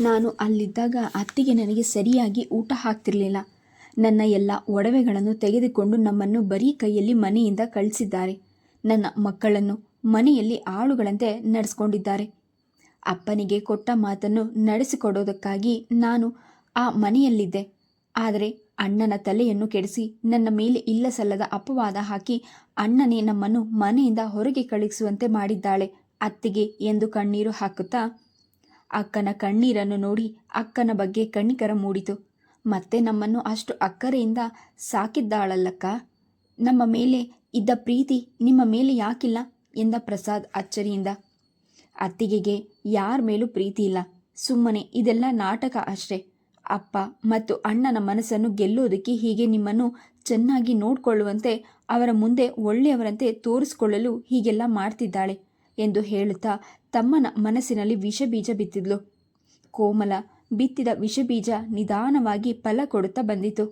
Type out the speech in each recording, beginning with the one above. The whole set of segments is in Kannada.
ನಾನು ಅಲ್ಲಿದ್ದಾಗ ಅತ್ತಿಗೆ ನನಗೆ ಸರಿಯಾಗಿ ಊಟ ಹಾಕ್ತಿರಲಿಲ್ಲ. ನನ್ನ ಎಲ್ಲ ಒಡವೆಗಳನ್ನು ತೆಗೆದುಕೊಂಡು ನಮ್ಮನ್ನು ಬರೀ ಕೈಯಲ್ಲಿ ಮನೆಯಿಂದ ಕಳಿಸಿದ್ದಾರೆ. ನನ್ನ ಮಕ್ಕಳನ್ನು ಮನೆಯಲ್ಲಿ ಆಳುಗಳಂತೆ ನಡೆಸ್ಕೊಂಡಿದ್ದಾರೆ. ಅಪ್ಪನಿಗೆ ಕೊಟ್ಟ ಮಾತನ್ನು ನಡೆಸಿಕೊಡೋದಕ್ಕಾಗಿ ನಾನು ಆ ಮನೆಯಲ್ಲಿದ್ದೆ. ಆದರೆ ಅಣ್ಣನ ತಲೆಯನ್ನು ಕೆಡಿಸಿ ನನ್ನ ಮೇಲೆ ಇಲ್ಲ ಸಲ್ಲದ ಅಪವಾದ ಹಾಕಿ ಅಣ್ಣನೇ ನಮ್ಮನ್ನು ಮನೆಯಿಂದ ಹೊರಗೆ ಕಳುಹಿಸುವಂತೆ ಮಾಡಿದ್ದಾಳೆ. ಅತ್ತಿಗೆ ಎಂದು ಕಣ್ಣೀರು ಹಾಕುತ್ತಾ ಅಕ್ಕನ ಕಣ್ಣೀರನ್ನು ನೋಡಿ ಅಕ್ಕನ ಬಗ್ಗೆ ಕಣ್ಣಿಕರ ಮೂಡಿತು. ಮತ್ತೆ ನಮ್ಮನ್ನು ಅಷ್ಟು ಅಕ್ಕರೆಯಿಂದ ಸಾಕಿದ್ದಾಳಲ್ಲಕ್ಕ? ನಮ್ಮ ಮೇಲೆ ಇದ್ದ ಪ್ರೀತಿ ನಿಮ್ಮ ಮೇಲೆ ಯಾಕಿಲ್ಲ? ಎಂದ ಪ್ರಸಾದ್ ಅಚ್ಚರಿಯಿಂದ. ಅತ್ತಿಗೆಗೆ ಯಾರ ಮೇಲೂ ಪ್ರೀತಿ ಇಲ್ಲ. ಸುಮ್ಮನೆ ಇದೆಲ್ಲ ನಾಟಕ ಅಷ್ಟೇ. ಅಪ್ಪ ಮತ್ತು ಅಣ್ಣನ ಮನಸ್ಸನ್ನು ಗೆಲ್ಲೋದಕ್ಕೆ ಹೀಗೆ ನಿಮ್ಮನ್ನು ಚೆನ್ನಾಗಿ ನೋಡಿಕೊಳ್ಳುವಂತೆ ಅವರ ಮುಂದೆ ಒಳ್ಳೆಯವರಂತೆ ತೋರಿಸಿಕೊಳ್ಳಲು ಹೀಗೆಲ್ಲ ಮಾಡ್ತಿದ್ದಾಳೆ. ಎಂದು ಹೇಳುತ್ತಾ ತಮ್ಮನ ಮನಸ್ಸಿನಲ್ಲಿ ವಿಷಬೀಜ ಬಿತ್ತಿದ್ಲು. ಕೋಮಲ ಬಿತ್ತಿದ ವಿಷಬೀಜ ನಿಧಾನವಾಗಿ ಫಲ ಕೊಡುತ್ತಾ ಬಂದಿತು.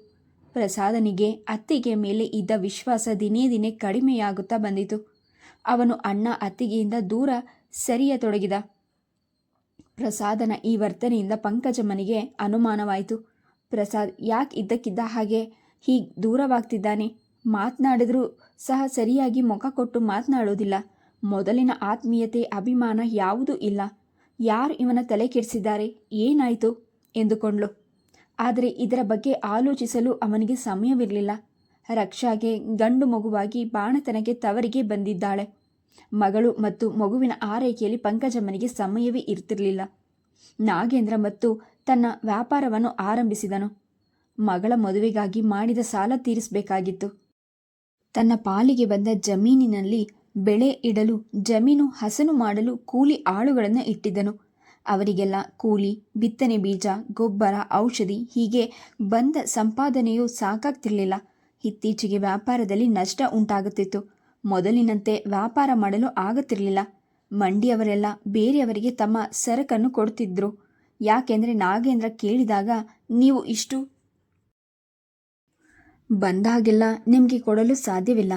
ಪ್ರಸಾದನಿಗೆ, ಅತ್ತಿಗೆ ಮೇಲೆ ಇದ್ದ ವಿಶ್ವಾಸ ದಿನೇ ದಿನೇ ಕಡಿಮೆಯಾಗುತ್ತಾ ಬಂದಿತು. ಅವನು ಅಣ್ಣ ಅತ್ತಿಗೆಯಿಂದ ದೂರ ಸರಿಯತೊಡಗಿದ. ಪ್ರಸಾದನ ಈ ವರ್ತನೆಯಿಂದ ಪಂಕಜಮ್ಮನಿಗೆ ಅನುಮಾನವಾಯಿತು. ಪ್ರಸಾದ್ ಯಾಕೆ ಇದ್ದಕ್ಕಿದ್ದ ಹಾಗೆ ಹೀಗೆ ದೂರವಾಗ್ತಿದ್ದಾನೆ? ಮಾತನಾಡಿದ್ರೂ ಸಹ ಸರಿಯಾಗಿ ಮುಖ ಕೊಟ್ಟು ಮಾತನಾಡೋದಿಲ್ಲ. ಮೊದಲಿನ ಆತ್ಮೀಯತೆ, ಅಭಿಮಾನ ಯಾವುದೂ ಇಲ್ಲ. ಯಾರು ಇವನ ತಲೆ ಕೆಡಿಸಿದ್ದಾರೆ? ಏನಾಯಿತು? ಎಂದುಕೊಂಡ್ಳು. ಆದರೆ ಇದರ ಬಗ್ಗೆ ಆಲೋಚಿಸಲು ಅವನಿಗೆ ಸಮಯವಿರಲಿಲ್ಲ. ರಕ್ಷಾಗೆ ಗಂಡು ಮಗುವಾಗಿ ಬಾಣತನಕ್ಕೆ ತವರಿಗೆ ಬಂದಿದ್ದಾಳೆ. ಮಗಳು ಮತ್ತು ಮಗುವಿನ ಆರೈಕೆಯಲ್ಲಿ ಪಂಕಜಮ್ಮನಿಗೆ ಸಮಯವೇ ಇರ್ತಿರಲಿಲ್ಲ. ನಾಗೇಂದ್ರ ಮತ್ತು ತನ್ನ ವ್ಯಾಪಾರವನ್ನು ಆರಂಭಿಸಿದನು. ಮಗಳ ಮದುವೆಗಾಗಿ ಮಾಡಿದ ಸಾಲ ತೀರಿಸಬೇಕಾಗಿತ್ತು. ತನ್ನ ಪಾಲಿಗೆ ಬಂದ ಜಮೀನಿನಲ್ಲಿ ಬೆಳೆ ಇಡಲು, ಜಮೀನು ಹಸನು ಮಾಡಲು ಕೂಲಿ ಆಳುಗಳನ್ನು ಇಟ್ಟಿದ್ದನು. ಅವರಿಗೆಲ್ಲ ಕೂಲಿ, ಬಿತ್ತನೆ ಬೀಜ, ಗೊಬ್ಬರ, ಔಷಧಿ ಹೀಗೆ ಬಂದ ಸಂಪಾದನೆಯು ಸಾಕಾಗ್ತಿರಲಿಲ್ಲ. ಇತ್ತೀಚೆಗೆ ವ್ಯಾಪಾರದಲ್ಲಿ ನಷ್ಟ ಉಂಟಾಗುತ್ತಿತ್ತು. ಮೊದಲಿನಂತೆ ವ್ಯಾಪಾರ ಮಾಡಲು ಆಗುತ್ತಿರಲಿಲ್ಲ. ಮಂಡಿಯವರೆಲ್ಲ ಬೇರೆಯವರಿಗೆ ತಮ್ಮ ಸರಕನ್ನು ಕೊಡ್ತಿದ್ರು ಯಾಕೆಂದರೆ ನಾಗೇಂದ್ರ ಕೇಳಿದಾಗ, ನೀವು ಇಷ್ಟು ಬಂದಾಗೆಲ್ಲ ನಿಮಗೆ ಕೊಡಲು ಸಾಧ್ಯವಿಲ್ಲ.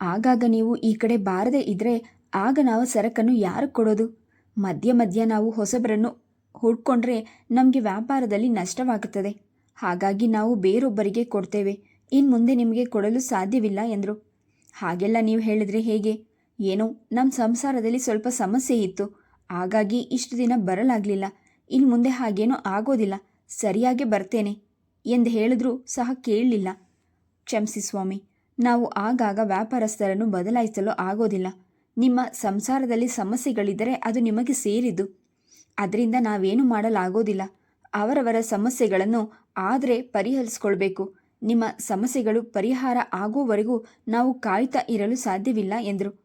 ಆಗಾಗ ನೀವು ಈ ಕಡೆ ಬಾರದೇ ಇದ್ದರೆ ಆಗ ನಾವು ಸರಕನ್ನು ಯಾರು ಕೊಡೋದು? ಮಧ್ಯ ಮಧ್ಯ ನಾವು ಹೊಸಬರನ್ನು ಹುಡ್ಕೊಂಡ್ರೆ ನಮಗೆ ವ್ಯಾಪಾರದಲ್ಲಿ ನಷ್ಟವಾಗುತ್ತದೆ. ಹಾಗಾಗಿ ನಾವು ಬೇರೊಬ್ಬರಿಗೆ ಕೊಡ್ತೇವೆ. ಇನ್ನು ಮುಂದೆ ನಿಮಗೆ ಕೊಡಲು ಸಾಧ್ಯವಿಲ್ಲ ಎಂದರು. ಹಾಗೆಲ್ಲ ನೀವು ಹೇಳಿದರೆ ಹೇಗೆ? ಏನೋ ನಮ್ಮ ಸಂಸಾರದಲ್ಲಿ ಸ್ವಲ್ಪ ಸಮಸ್ಯೆ ಇತ್ತು. ಹಾಗಾಗಿ ಇಷ್ಟು ದಿನ ಬರಲಾಗಲಿಲ್ಲ. ಇನ್ನು ಮುಂದೆ ಹಾಗೇನೂ ಆಗೋದಿಲ್ಲ. ಸರಿಯಾಗಿ ಬರ್ತೇನೆ. ಎಂದು ಹೇಳಿದ್ರೂ ಸಹ ಕೇಳಲಿಲ್ಲ. ಕ್ಷಮಿಸಿ ಸ್ವಾಮಿ. ನಾವು ಆಗಾಗ ವ್ಯಾಪಾರಸ್ಥರನ್ನು ಬದಲಾಯಿಸಲು ಆಗೋದಿಲ್ಲ. ನಿಮ್ಮ ಸಂಸಾರದಲ್ಲಿ ಸಮಸ್ಯೆಗಳಿದ್ದರೆ ಅದು ನಿಮಗೆ ಸೇರಿದ್ದು. ಅದರಿಂದ ನಾವೇನು ಮಾಡಲಾಗೋದಿಲ್ಲ. ಅವರವರ ಸಮಸ್ಯೆಗಳನ್ನು ಆದರೆ ಪರಿಹರಿಸ್ಕೊಳ್ಬೇಕು. ನಿಮ್ಮ ಸಮಸ್ಯೆಗಳು ಪರಿಹಾರ ಆಗೋವರೆಗೂ ನಾವು ಕಾಯ್ತಾ ಇರಲು ಸಾಧ್ಯವಿಲ್ಲ ಎಂದರು.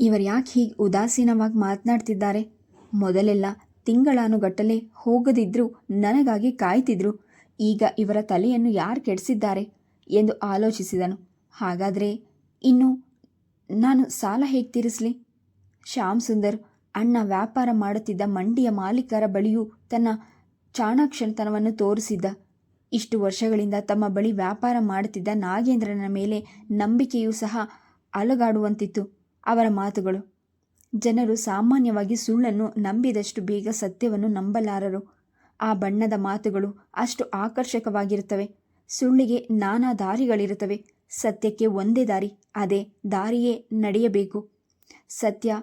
ಇವರು ಯಾಕೆ ಹೀಗೆ ಉದಾಸೀನವಾಗಿ ಮಾತನಾಡ್ತಿದ್ದಾರೆ? ಮೊದಲೆಲ್ಲ ತಿಂಗಳಾನುಗಟ್ಟಲೆ ಹೋಗದಿದ್ದರೂ ನನಗಾಗಿ ಕಾಯ್ತಿದ್ರು. ಈಗ ಇವರ ತಲೆಯನ್ನು ಯಾರು ಕೆಡಿಸಿದ್ದಾರೆ? ಎಂದು ಆಲೋಚಿಸಿದನು. ಹಾಗಾದರೆ ಇನ್ನು ನಾನು ಸಾಲ ಹೇಗೆ ತೀರಿಸಲಿ? ಶ್ಯಾಮ್ ಸುಂದರ್, ಅಣ್ಣ ವ್ಯಾಪಾರ ಮಾಡುತ್ತಿದ್ದ ಮಂಡಿಯ ಮಾಲೀಕರ ಬಳಿಯೂ ತನ್ನ ಚಾಣಾಕ್ಷಣತನವನ್ನು ತೋರಿಸಿದ್ದ. ಇಷ್ಟು ವರ್ಷಗಳಿಂದ ತಮ್ಮ ಬಳಿ ವ್ಯಾಪಾರ ಮಾಡುತ್ತಿದ್ದ ನಾಗೇಂದ್ರನ ಮೇಲೆ ನಂಬಿಕೆಯೂ ಸಹ ಅಲಗಾಡುವಂತಿತ್ತು ಅವರ ಮಾತುಗಳು. ಜನರು ಸಾಮಾನ್ಯವಾಗಿ ಸುಳ್ಳನ್ನು ನಂಬಿದಷ್ಟು ಬೇಗ ಸತ್ಯವನ್ನು ನಂಬಲಾರರು. ಆ ಬಣ್ಣದ ಮಾತುಗಳು ಅಷ್ಟು ಆಕರ್ಷಕವಾಗಿರುತ್ತವೆ. ಸುಳ್ಳಿಗೆ ನಾನಾ ದಾರಿಗಳಿರುತ್ತವೆ. ಸತ್ಯಕ್ಕೆ ಒಂದೇ ದಾರಿ, ಅದೇ ದಾರಿಯೇ ನಡೆಯಬೇಕು. ಸತ್ಯ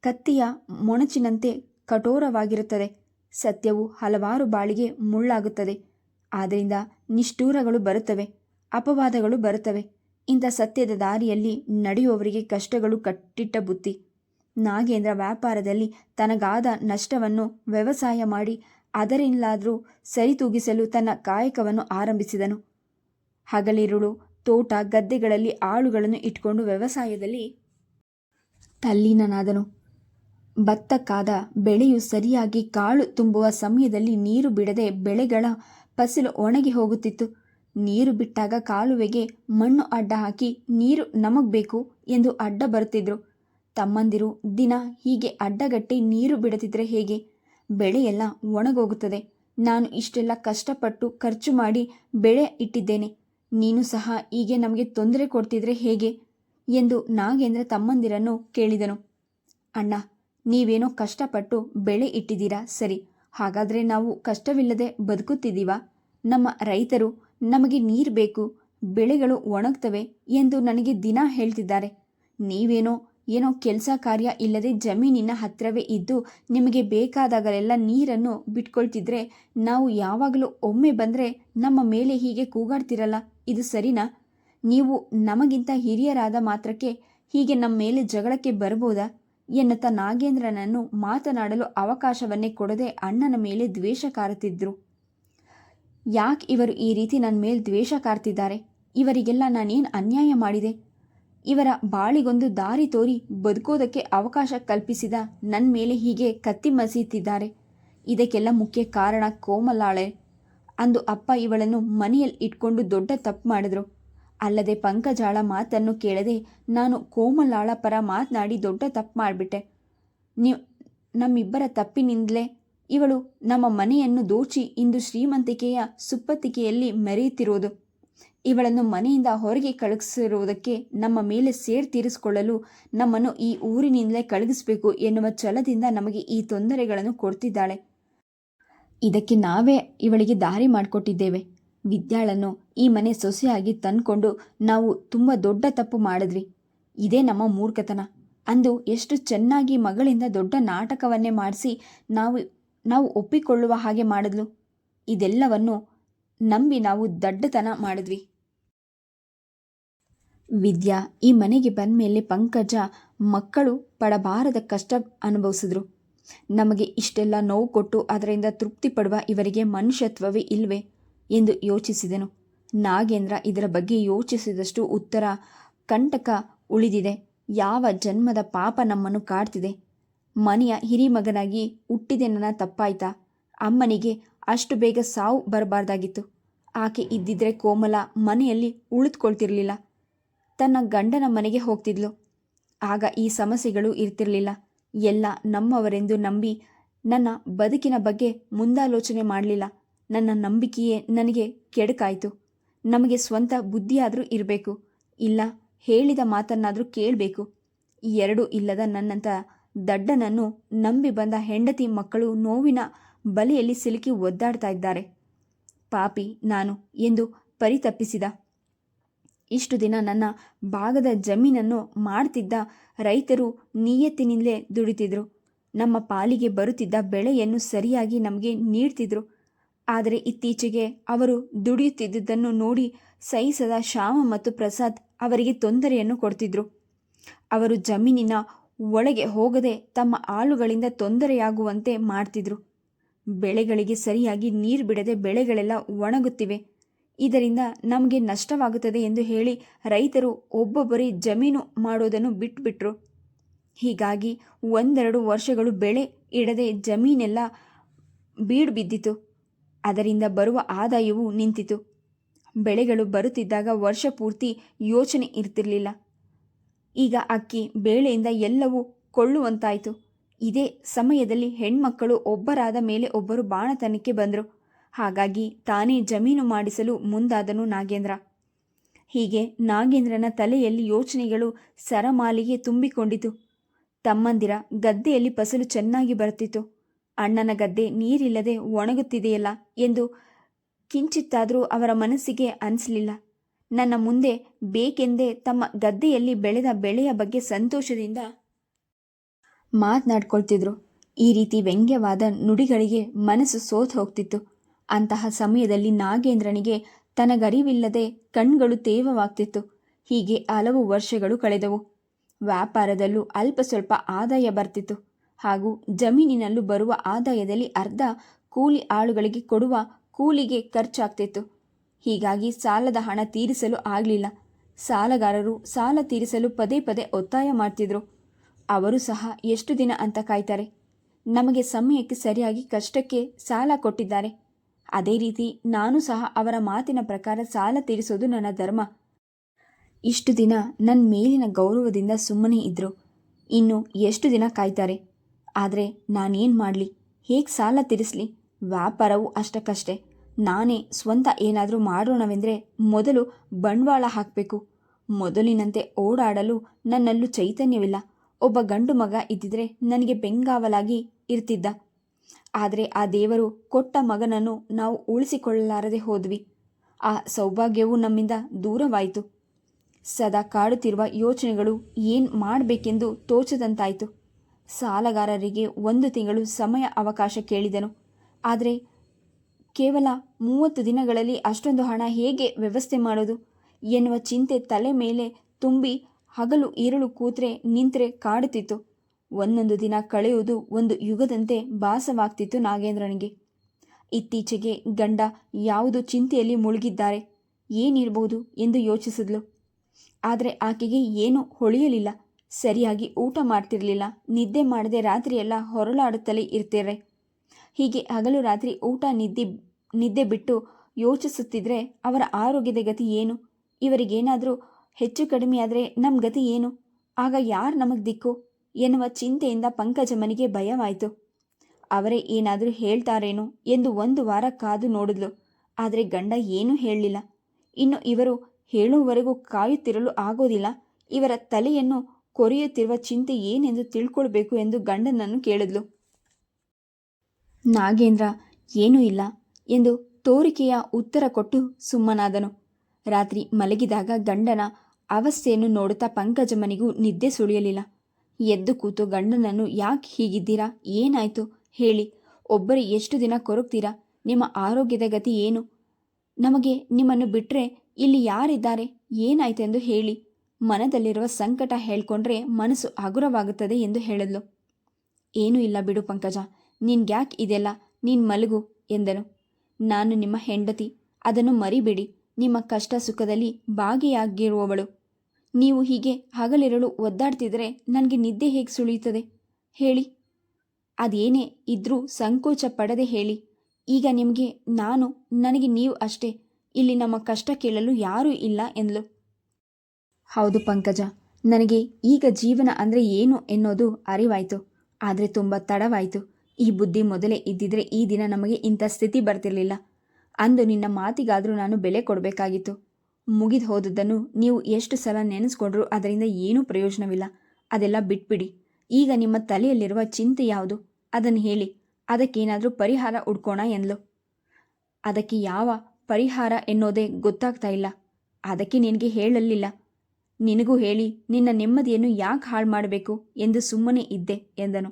ಕತ್ತಿಯ ಮೊಣಚಿನಂತೆ ಕಠೋರವಾಗಿರುತ್ತದೆ. ಸತ್ಯವು ಹಲವಾರು ಬಾಳಿಗೆ ಮುಳ್ಳಾಗುತ್ತದೆ. ಆದ್ದರಿಂದ ನಿಷ್ಠೂರಗಳು ಬರುತ್ತವೆ, ಅಪವಾದಗಳು ಬರುತ್ತವೆ. ಇಂಥ ಸತ್ಯದ ದಾರಿಯಲ್ಲಿ ನಡೆಯುವವರಿಗೆ ಕಷ್ಟಗಳು ಕಟ್ಟಿಟ್ಟ ಬುತ್ತಿ ನಾಗೇಂದ್ರ ವ್ಯಾಪಾರದಲ್ಲಿ ತನಗಾದ ನಷ್ಟವನ್ನು ವ್ಯವಸಾಯ ಮಾಡಿ ಅದರಿಂದಲಾದರೂ ಸರಿತೂಗಿಸಲು ತನ್ನ ಕಾಯಕವನ್ನು ಆರಂಭಿಸಿದನು. ಹಗಲಿರುಳು ತೋಟ ಗದ್ದೆಗಳಲ್ಲಿ ಆಳುಗಳನ್ನು ಇಟ್ಕೊಂಡು ವ್ಯವಸಾಯದಲ್ಲಿ ತಲ್ಲೀನನಾದನು. ಭತ್ತಕ್ಕಾದ ಬೆಳೆಯು ಸರಿಯಾಗಿ ಕಾಳು ತುಂಬುವ ಸಮಯದಲ್ಲಿ ನೀರು ಬಿಡದೆ ಬೆಳೆಗಳ ಫಸಲು ಒಣಗಿ ಹೋಗುತ್ತಿತ್ತು. ನೀರು ಬಿಟ್ಟಾಗ ಕಾಲುವೆಗೆ ಮಣ್ಣು ಅಡ್ಡ ಹಾಕಿ ನೀರು ನಮಗ್ ಬೇಕು ಎಂದು ಅಡ್ಡ ಬರುತ್ತಿದ್ರು. ತಮ್ಮಂದಿರು ದಿನ ಹೀಗೆ ಅಡ್ಡಗಟ್ಟಿ ನೀರು ಬಿಡದಿದ್ರೆ ಹೇಗೆ? ಬೆಳೆಯೆಲ್ಲ ಒಣಗೋಗುತ್ತದೆ. ನಾನು ಇಷ್ಟೆಲ್ಲ ಕಷ್ಟಪಟ್ಟು ಖರ್ಚು ಮಾಡಿ ಬೆಳೆ ಇಟ್ಟಿದ್ದೇನೆ. ನೀನು ಸಹ ಹೀಗೆ ನಮಗೆ ತೊಂದರೆ ಕೊಡ್ತಿದ್ರೆ ಹೇಗೆ? ಎಂದು ನಾಗೇಂದ್ರ ತಮ್ಮಂದಿರನ್ನು ಕೇಳಿದನು. ಅಣ್ಣ, ನೀವೇನೋ ಕಷ್ಟಪಟ್ಟು ಬೆಳೆ ಇಟ್ಟಿದ್ದೀರಾ? ಸರಿ, ಹಾಗಾದರೆ ನಾವು ಕಷ್ಟವಿಲ್ಲದೆ ಬದುಕುತ್ತಿದ್ದೀವಾ? ನಮ್ಮ ರೈತರು, ನಮಗೆ ನೀರು ಬೇಕು, ಬೆಳೆಗಳು ಒಣಗ್ತವೆ ಎಂದು ನನಗೆ ದಿನ ಹೇಳ್ತಿದ್ದಾರೆ. ನೀವೇನೋ ಏನೋ ಕೆಲಸ ಕಾರ್ಯ ಇಲ್ಲದೆ ಜಮೀನಿನ ಹತ್ತಿರವೇ ಇದ್ದು ನಿಮಗೆ ಬೇಕಾದಾಗಲೆಲ್ಲ ನೀರನ್ನು ಬಿಟ್ಕೊಳ್ತಿದ್ರೆ ನಾವು ಯಾವಾಗಲೂ ಒಮ್ಮೆ ಬಂದರೆ ನಮ್ಮ ಮೇಲೆ ಹೀಗೆ ಕೂಗಾಡ್ತಿರಲ್ಲ, ಇದು ಸರಿನಾ? ನೀವು ನಮಗಿಂತ ಹಿರಿಯರಾದ ಮಾತ್ರಕ್ಕೆ ಹೀಗೆ ನಮ್ಮ ಮೇಲೆ ಜಗಳಕ್ಕೆ ಬರ್ಬೋದಾ? ಎನ್ನುತ್ತಾ ನಾಗೇಂದ್ರನನ್ನು ಮಾತನಾಡಲು ಅವಕಾಶವನ್ನೇ ಕೊಡದೆ ಅಣ್ಣನ ಮೇಲೆ ದ್ವೇಷ ಕಾರುತ್ತಿದ್ರು. ಯಾಕೆ ಇವರು ಈ ರೀತಿ ನನ್ನ ಮೇಲೆ ದ್ವೇಷ ಕಾರ್ತಿದ್ದಾರೆ? ಇವರಿಗೆಲ್ಲ ನಾನೇನು ಅನ್ಯಾಯ ಮಾಡಿದೆ? ಇವರ ಬಾಳಿಗೊಂದು ದಾರಿ ತೋರಿ ಬದುಕೋದಕ್ಕೆ ಅವಕಾಶ ಕಲ್ಪಿಸಿದ ನನ್ನ ಮೇಲೆ ಹೀಗೆ ಕತ್ತಿ ಮಸೀತಿದ್ದಾರೆ. ಇದಕ್ಕೆಲ್ಲ ಮುಖ್ಯ ಕಾರಣ ಕೋಮಲಾಳೆ ಅಂದು ಅಪ್ಪ ಇವಳನ್ನು ಮನೆಯಲ್ಲಿ ಇಟ್ಕೊಂಡು ದೊಡ್ಡ ತಪ್ಪು ಮಾಡಿದ್ರು. ಅಲ್ಲದೆ ಪಂಕಜಾಳ ಮಾತನ್ನು ಕೇಳದೆ ನಾನು ಕೋಮಲಾಳ ಪರ ಮಾತನಾಡಿ ದೊಡ್ಡ ತಪ್ಪು ಮಾಡಿಬಿಟ್ಟೆ. ನೀವು ನಮ್ಮಿಬ್ಬರ ತಪ್ಪಿನಿಂದಲೇ ಇವಳು ನಮ್ಮ ಮನೆಯನ್ನು ದೋಚಿ ಇಂದು ಶ್ರೀಮಂತಿಕೆಯ ಸುಪ್ಪತ್ತಿಕೆಯಲ್ಲಿ ಮೆರೆಯುತ್ತಿರುವುದು ಇವಳನ್ನು ಮನೆಯಿಂದ ಹೊರಗೆ ಕಳುಹಿಸಿರುವುದಕ್ಕೆ ನಮ್ಮ ಮೇಲೆ ಸೇರ್ ತೀರಿಸಿಕೊಳ್ಳಲು ನಮ್ಮನ್ನು ಈ ಊರಿನಿಂದಲೇ ಕಳುಹಿಸಬೇಕು ಎನ್ನುವ ಛಲದಿಂದ ನಮಗೆ ಈ ತೊಂದರೆಗಳನ್ನು ಕೊಡ್ತಿದ್ದಾಳೆ. ಇದಕ್ಕೆ ನಾವೇ ಇವಳಿಗೆ ದಾರಿ ಮಾಡಿಕೊಟ್ಟಿದ್ದೇವೆ. ವಿದ್ಯಾಳನ್ನು ಈ ಮನೆ ಸೊಸೆಯಾಗಿ ತಂದ್ಕೊಂಡು ನಾವು ತುಂಬ ದೊಡ್ಡ ತಪ್ಪು ಮಾಡಿದ್ವಿ. ಇದೇ ನಮ್ಮ ಮೂರ್ಖತನ. ಅಂದು ಎಷ್ಟು ಚೆನ್ನಾಗಿ ಮಗಳಿಂದ ದೊಡ್ಡ ನಾಟಕವನ್ನೇ ಮಾಡಿಸಿ ನಾವು ನಾವು ಒಪ್ಪಿಕೊಳ್ಳುವ ಹಾಗೆ ಮಾಡಿದ್ಲು. ಇದೆಲ್ಲವನ್ನು ನಂಬಿ ನಾವು ದಡ್ಡತನ ಮಾಡಿದ್ವಿ. ವಿದ್ಯಾ ಈ ಮನೆಗೆ ಬಂದ ಮೇಲೆ ಪಂಕಜ ಮಕ್ಕಳು ಪಡಬಾರದ ಕಷ್ಟ ಅನುಭವಿಸಿದ್ರು. ನಮಗೆ ಇಷ್ಟೆಲ್ಲ ನೋವು ಕೊಟ್ಟು ಅದರಿಂದ ತೃಪ್ತಿ ಪಡುವ ಇವರಿಗೆ ಮನುಷ್ಯತ್ವವೇ ಇಲ್ವೇ ಎಂದು ಯೋಚಿಸಿದೆನು. ನಾಗೇಂದ್ರ ಇದರ ಬಗ್ಗೆ ಯೋಚಿಸಿದಷ್ಟು ಉತ್ತರ ಕಂಟಕ ಉಳಿದಿದೆ. ಯಾವ ಜನ್ಮದ ಪಾಪ ನಮ್ಮನ್ನು ಕಾಡ್ತಿದೆ. ಮನೆಯ ಹಿರಿಮಗನಾಗಿ ಹುಟ್ಟಿದೆ ನನ್ನ ತಪ್ಪಾಯ್ತಾ. ಅಮ್ಮನಿಗೆ ಅಷ್ಟು ಬೇಗ ಸಾವು ಬರಬಾರ್ದಾಗಿತ್ತು. ಆಕೆ ಇದ್ದಿದ್ರೆ ಕೋಮಲ ಮನೆಯಲ್ಲಿ ಉಳಿದುಕೊಳ್ತಿರ್ಲಿಲ್ಲ. ತನ್ನ ಗಂಡನ ಮನೆಗೆ ಹೋಗ್ತಿದ್ಲು. ಆಗ ಈ ಸಮಸ್ಯೆಗಳು ಇರ್ತಿರಲಿಲ್ಲ. ಎಲ್ಲ ನಮ್ಮವರೆಂದು ನಂಬಿ ನನ್ನ ಬದುಕಿನ ಬಗ್ಗೆ ಮುಂದಾಲೋಚನೆ ಮಾಡಲಿಲ್ಲ. ನನ್ನ ನಂಬಿಕೆಯೇ ನನಗೆ ಕೆಡಕಾಯಿತು. ನಮಗೆ ಸ್ವಂತ ಬುದ್ಧಿಯಾದರೂ ಇರಬೇಕು. ಇಲ್ಲ, ಹೇಳಿದ ಮಾತನ್ನಾದರೂ ಕೇಳಬೇಕು. ಎರಡೂ ಇಲ್ಲದ ನನ್ನಂಥ ದಡ್ಡನನ್ನು ನಂಬಿ ಬಂದ ಹೆಂಡತಿ ಮಕ್ಕಳು ನೋವಿನ ಬಲೆಯಲ್ಲಿ ಸಿಲುಕಿ ಒದ್ದಾಡ್ತಾ ಇದ್ದಾರೆ. ಪಾಪಿ ನಾನು ಎಂದು ಪರಿತಪ್ಪಿಸಿದ ಇಷ್ಟು ದಿನ ನನ್ನ ಭಾಗದ ಜಮೀನನ್ನು ಮಾಡ್ತಿದ್ದ ರೈತರು ನಿಯತ್ತಿನಿಂದಲೇ ದುಡಿತಿದ್ರು. ನಮ್ಮ ಪಾಲಿಗೆ ಬರುತ್ತಿದ್ದ ಬೆಳೆಯನ್ನು ಸರಿಯಾಗಿ ನಮಗೆ ನೀಡ್ತಿದ್ರು. ಆದರೆ ಇತ್ತೀಚೆಗೆ ಅವರು ದುಡಿಯುತ್ತಿದ್ದುದನ್ನು ನೋಡಿ ಸಹಿಸದ ಶ್ಯಾಮ ಮತ್ತು ಪ್ರಸಾದ್ ಅವರಿಗೆ ತೊಂದರೆಯನ್ನು ಕೊಡ್ತಿದ್ರು. ಅವರು ಜಮೀನಿನ ಒಳಗೆ ಹೋಗದೆ ತಮ್ಮ ಆಳುಗಳಿಂದ ತೊಂದರೆಯಾಗುವಂತೆ ಮಾಡ್ತಿದ್ರು. ಬೆಳೆಗಳಿಗೆ ಸರಿಯಾಗಿ ನೀರು ಬಿಡದೆ ಬೆಳೆಗಳೆಲ್ಲ ಒಣಗುತ್ತಿವೆ. ಇದರಿಂದ ನಮಗೆ ನಷ್ಟವಾಗುತ್ತದೆ ಎಂದು ಹೇಳಿ ರೈತರು ಒಬ್ಬೊಬ್ಬರೇ ಜಮೀನು ಮಾಡೋದನ್ನು ಬಿಟ್ಟುಬಿಟ್ರು ಹೀಗಾಗಿ ಒಂದೆರಡು ವರ್ಷಗಳು ಬೆಳೆ ಇಡದೆ ಜಮೀನೆಲ್ಲ ಬೀಡು ಬಿದ್ದಿತು ಅದರಿಂದ ಬರುವ ಆದಾಯವು ನಿಂತಿತು. ಬೆಳೆಗಳು ಬರುತ್ತಿದ್ದಾಗ ವರ್ಷ ಪೂರ್ತಿ ಯೋಚನೆ ಇರ್ತಿರಲಿಲ್ಲ. ಈಗ ಅಕ್ಕಿ ಬೇಳೆಯಿಂದ ಎಲ್ಲವೂ ಕೊಳ್ಳುವಂತಾಯಿತು. ಇದೇ ಸಮಯದಲ್ಲಿ ಹೆಣ್ಮಕ್ಕಳು ಒಬ್ಬರಾದ ಮೇಲೆ ಒಬ್ಬರು ಬಾಣತನಕ್ಕೆ ಬಂದರು. ಹಾಗಾಗಿ ತಾನೇ ಜಮೀನು ಮಾಡಿಸಲು ಮುಂದಾದನು ನಾಗೇಂದ್ರ. ಹೀಗೆ ನಾಗೇಂದ್ರನ ತಲೆಯಲ್ಲಿ ಯೋಚನೆಗಳು ಸರಮಾಲಿಗೆ ತುಂಬಿಕೊಂಡಿತು. ತಮ್ಮಂದಿರ ಗದ್ದೆಯಲ್ಲಿ ಫಸಲು ಚೆನ್ನಾಗಿ ಬರುತ್ತಿತ್ತು. ಅಣ್ಣನ ಗದ್ದೆ ನೀರಿಲ್ಲದೆ ಒಣಗುತ್ತಿದೆಯಲ್ಲ ಎಂದು ಕಿಂಚಿತ್ತಾದರೂ ಅವರ ಮನಸ್ಸಿಗೆ ಅನಿಸಲಿಲ್ಲ. ನನ್ನ ಮುಂದೆ ಬೇಕೆಂದೇ ತಮ್ಮ ಗದ್ದೆಯಲ್ಲಿ ಬೆಳೆದ ಬೆಳೆಯ ಬಗ್ಗೆ ಸಂತೋಷದಿಂದ ಮಾತನಾಡ್ಕೊಳ್ತಿದ್ರು. ಈ ರೀತಿ ವ್ಯಂಗ್ಯವಾದ ನುಡಿಗಳಿಗೆ ಮನಸ್ಸು ಸೋತ್ ಹೋಗ್ತಿತ್ತು. ಅಂತಹ ಸಮಯದಲ್ಲಿ ನಾಗೇಂದ್ರನಿಗೆ ತನಗರಿವಿಲ್ಲದೆ ಕಣ್ಗಳು ತೇವವಾಗ್ತಿತ್ತು. ಹೀಗೆ ಹಲವು ವರ್ಷಗಳು ಕಳೆದವು. ವ್ಯಾಪಾರದಲ್ಲೂ ಅಲ್ಪ ಸ್ವಲ್ಪ ಆದಾಯ ಬರ್ತಿತ್ತು. ಹಾಗೂ ಜಮೀನಿನಲ್ಲೂ ಬರುವ ಆದಾಯದಲ್ಲಿ ಅರ್ಧ ಕೂಲಿ ಆಳುಗಳಿಗೆ ಕೊಡುವ ಕೂಲಿಗೆ ಖರ್ಚಾಗ್ತಿತ್ತು. ಹೀಗಾಗಿ ಸಾಲದ ಹಣ ತೀರಿಸಲು ಆಗಲಿಲ್ಲ. ಸಾಲಗಾರರು ಸಾಲ ತೀರಿಸಲು ಪದೇ ಪದೇ ಒತ್ತಾಯ ಮಾಡ್ತಿದ್ರು. ಅವರು ಸಹ ಎಷ್ಟು ದಿನ ಅಂತ ಕಾಯ್ತಾರೆ. ನಮಗೆ ಸಮಯಕ್ಕೆ ಸರಿಯಾಗಿ ಕಷ್ಟಕ್ಕೆ ಸಾಲ ಕೊಟ್ಟಿದ್ದಾರೆ. ಅದೇ ರೀತಿ ನಾನು ಸಹ ಅವರ ಮಾತಿನ ಪ್ರಕಾರ ಸಾಲ ತೀರಿಸೋದು ನನ್ನ ಧರ್ಮ. ಇಷ್ಟು ದಿನ ನನ್ನ ಮೇಲಿನ ಗೌರವದಿಂದ ಸುಮ್ಮನೆ ಇದ್ದರು ಇನ್ನು ಎಷ್ಟು ದಿನ ಕಾಯ್ತಾರೆ? ಆದರೆ ನಾನೇನು ಮಾಡಲಿ? ಹೇಗೆ ಸಾಲ ತೀರಿಸಲಿ? ವ್ಯಾಪಾರವು ಅಷ್ಟಕ್ಕಷ್ಟೇ. ನಾನೇ ಸ್ವಂತ ಏನಾದರೂ ಮಾಡೋಣವೆಂದರೆ ಮೊದಲು ಬಂಡವಾಳ ಹಾಕಬೇಕು. ಮೊದಲಿನಂತೆ ಓಡಾಡಲು ನನ್ನಲ್ಲೂ ಚೈತನ್ಯವಿಲ್ಲ. ಒಬ್ಬ ಗಂಡು ಮಗ ಇದ್ದಿದ್ರೆ ನನಗೆ ಬೆಂಗಾವಲಾಗಿ ಇರ್ತಿದ್ದ. ಆದರೆ ಆ ದೇವರು ಕೊಟ್ಟ ಮಗನನ್ನು ನಾವು ಉಳಿಸಿಕೊಳ್ಳಲಾರದೆ ಹೋದ್ವಿ. ಆ ಸೌಭಾಗ್ಯವು ನಮ್ಮಿಂದ ದೂರವಾಯಿತು. ಸದಾ ಕಾಡುತ್ತಿರುವ ಯೋಚನೆಗಳು ಏನು ಮಾಡಬೇಕೆಂದು ತೋಚದಂತಾಯಿತು. ಸಾಲಗಾರರಿಗೆ ಒಂದು ತಿಂಗಳು ಸಮಯ ಅವಕಾಶ ಕೇಳಿದನು. ಆದರೆ ಕೇವಲ ಮೂವತ್ತು ದಿನಗಳಲ್ಲಿ ಅಷ್ಟೊಂದು ಹಣ ಹೇಗೆ ವ್ಯವಸ್ಥೆ ಮಾಡೋದು? ಎನ್ನುವ ಚಿಂತೆ ತಲೆ ಮೇಲೆ ತುಂಬಿ ಹಗಲು ಇರುಳು ಕೂತ್ರೆ ನಿಂತರೆ ಕಾಡುತ್ತಿತ್ತು. ಒಂದೊಂದು ದಿನ ಕಳೆಯುವುದು ಒಂದು ಯುಗದಂತೆ ಭಾಸವಾಗ್ತಿತ್ತು ನಾಗೇಂದ್ರನಿಗೆ. ಇತ್ತೀಚೆಗೆ ಗಂಡ ಯಾವುದು ಚಿಂತೆಯಲ್ಲಿ ಮುಳುಗಿದ್ದಾರೆ. ಏನಿರಬಹುದು ಎಂದು ಯೋಚಿಸಿದ್ಲು. ಆದರೆ ಆಕೆಗೆ ಏನೂ ಹೊಳೆಯಲಿಲ್ಲ. ಸರಿಯಾಗಿ ಊಟ ಮಾಡ್ತಿರಲಿಲ್ಲ. ನಿದ್ದೆ ಮಾಡದೆ ರಾತ್ರಿಯೆಲ್ಲ ಹೊರಳಾಡುತ್ತಲೇ ಇರ್ತಾರೆ ಹೀಗೆ ಹಗಲು ರಾತ್ರಿ ಊಟ ನಿದ್ದೆ ನಿದ್ದೆ ಬಿಟ್ಟು ಯೋಚಿಸುತ್ತಿದ್ರೆ ಅವರ ಆರೋಗ್ಯದ ಗತಿ ಏನು? ಇವರಿಗೇನಾದರೂ ಹೆಚ್ಚು ಕಡಿಮೆಯಾದರೆ ನಮ್ಮ ಗತಿ ಏನು? ಆಗ ಯಾರು ನಮಗೆ ದಿಕ್ಕು? ಎನ್ನುವ ಚಿಂತೆಯಿಂದ ಪಂಕಜಮ್ಮನಿಗೆ ಭಯವಾಯಿತು. ಅವರೇ ಏನಾದರೂ ಹೇಳ್ತಾರೇನೋ ಎಂದು ಒಂದು ವಾರ ಕಾದು ನೋಡಿದ್ಲು. ಆದರೆ ಗಂಡ ಏನೂ ಹೇಳಲಿಲ್ಲ. ಇನ್ನು ಇವರು ಹೇಳುವವರೆಗೂ ಕಾಯುತ್ತಿರಲು ಆಗೋದಿಲ್ಲ. ಇವರ ತಲೆಯನ್ನು ಕೊರೆಯುತ್ತಿರುವ ಚಿಂತೆ ಏನೆಂದು ತಿಳ್ಕೊಳ್ಬೇಕು ಎಂದು ಗಂಡನನ್ನು ಕೇಳಿದ್ಲು. ನಾಗೇಂದ್ರ, ಏನೂ ಇಲ್ಲ ಎಂದು ತೋರಿಕೆಯ ಉತ್ತರ ಕೊಟ್ಟು ಸುಮ್ಮನಾದನು. ರಾತ್ರಿ ಮಲಗಿದಾಗ ಗಂಡನ ಅವಸ್ಥೆಯನ್ನು ನೋಡುತ್ತಾ ಪಂಕಜಮ್ಮನಿಗೂ ನಿದ್ದೆ ಸುಳಿಯಲಿಲ್ಲ. ಎದ್ದು ಕೂತು ಗಂಡನನ್ನು ಯಾಕೆ ಹೀಗಿದ್ದೀರಾ? ಏನಾಯ್ತು? ಹೇಳಿ. ಒಬ್ಬರು ಎಷ್ಟು ದಿನ ಕೊರಗ್ತೀರಾ? ನಿಮ್ಮ ಆರೋಗ್ಯದ ಗತಿ ಏನು? ನಮಗೆ ನಿಮ್ಮನ್ನು ಬಿಟ್ಟರೆ ಇಲ್ಲಿ ಯಾರಿದ್ದಾರೆ? ಏನಾಯ್ತೆಂದು ಹೇಳಿ. ಮನದಲ್ಲಿರುವ ಸಂಕಟ ಹೇಳ್ಕೊಂಡ್ರೆ ಮನಸ್ಸು ಹಗುರವಾಗುತ್ತದೆ ಎಂದು ಹೇಳಿದ್ಲು. ಏನೂ ಇಲ್ಲ ಬಿಡು ಪಂಕಜ. ನಿನ್ಗ್ಯಾಕೆ ಇದೆಲ್ಲ? ನೀನು ಮಲಗು ಎಂದನು. ನಾನು ನಿಮ್ಮ ಹೆಂಡತಿ. ಅದನ್ನು ಮರಿಬಿಡಿ. ನಿಮ್ಮ ಕಷ್ಟ ಸುಖದಲ್ಲಿ ಭಾಗಿಯಾಗಿರುವವಳು. ನೀವು ಹೀಗೆ ಹಗಲಿರಳು ಒದ್ದಾಡ್ತಿದ್ರೆ ನನಗೆ ನಿದ್ದೆ ಹೇಗೆ ಸುಳಿಯುತ್ತದೆ? ಹೇಳಿ. ಅದೇನೇ ಇದ್ರೂ ಸಂಕೋಚ ಪಡದೆ ಹೇಳಿ. ಈಗ ನಿಮಗೆ, ನಾನು, ನನಗೆ ನೀವು ಅಷ್ಟೇ. ಇಲ್ಲಿ ನಮ್ಮ ಕಷ್ಟ ಕೇಳಲು ಯಾರೂ ಇಲ್ಲ ಎಂದ್ಲು. ಹೌದು ಪಂಕಜ, ನನಗೆ ಈಗ ಜೀವನ ಅಂದರೆ ಏನು ಎನ್ನೋದು ಅರಿವಾಯಿತು. ಆದರೆ ತುಂಬ ತಡವಾಯಿತು. ಈ ಬುದ್ಧಿ ಮೊದಲೇ ಇದ್ದಿದ್ರೆ ಈ ದಿನ ನಮಗೆ ಇಂಥ ಸ್ಥಿತಿ ಬರ್ತಿರಲಿಲ್ಲ. ಅಂದು ನಿನ್ನ ಮಾತಿಗಾದರೂ ನಾನು ಬೆಲೆ ಕೊಡಬೇಕಾಗಿತ್ತು. ಮುಗಿದು ಹೋದದ್ದನ್ನು ನೀವು ಎಷ್ಟು ಸಲ ನೆನೆಸ್ಕೊಂಡ್ರೂ ಅದರಿಂದ ಏನೂ ಪ್ರಯೋಜನವಿಲ್ಲ. ಅದೆಲ್ಲ ಬಿಟ್ಬಿಡಿ. ಈಗ ನಿಮ್ಮ ತಲೆಯಲ್ಲಿರುವ ಚಿಂತೆ ಯಾವುದು? ಅದನ್ನು ಹೇಳಿ. ಅದಕ್ಕೇನಾದರೂ ಪರಿಹಾರ ಹುಡ್ಕೋಣ ಎಂದ್ಲು. ಅದಕ್ಕೆ ಯಾವ ಪರಿಹಾರ ಎನ್ನೋದೇ ಗೊತ್ತಾಗ್ತಾ ಇಲ್ಲ. ಅದಕ್ಕೆ ನಿನಗೆ ಹೇಳಲಿಲ್ಲ. ನಿನಗೂ ಹೇಳಿ, ನಿನ್ನ ನೆಮ್ಮದಿಯನ್ನು ಯಾಕೆ ಹಾಳು ಮಾಡಬೇಕು ಎಂದು ಸುಮ್ಮನೆ ಇದ್ದೆ ಎಂದನು.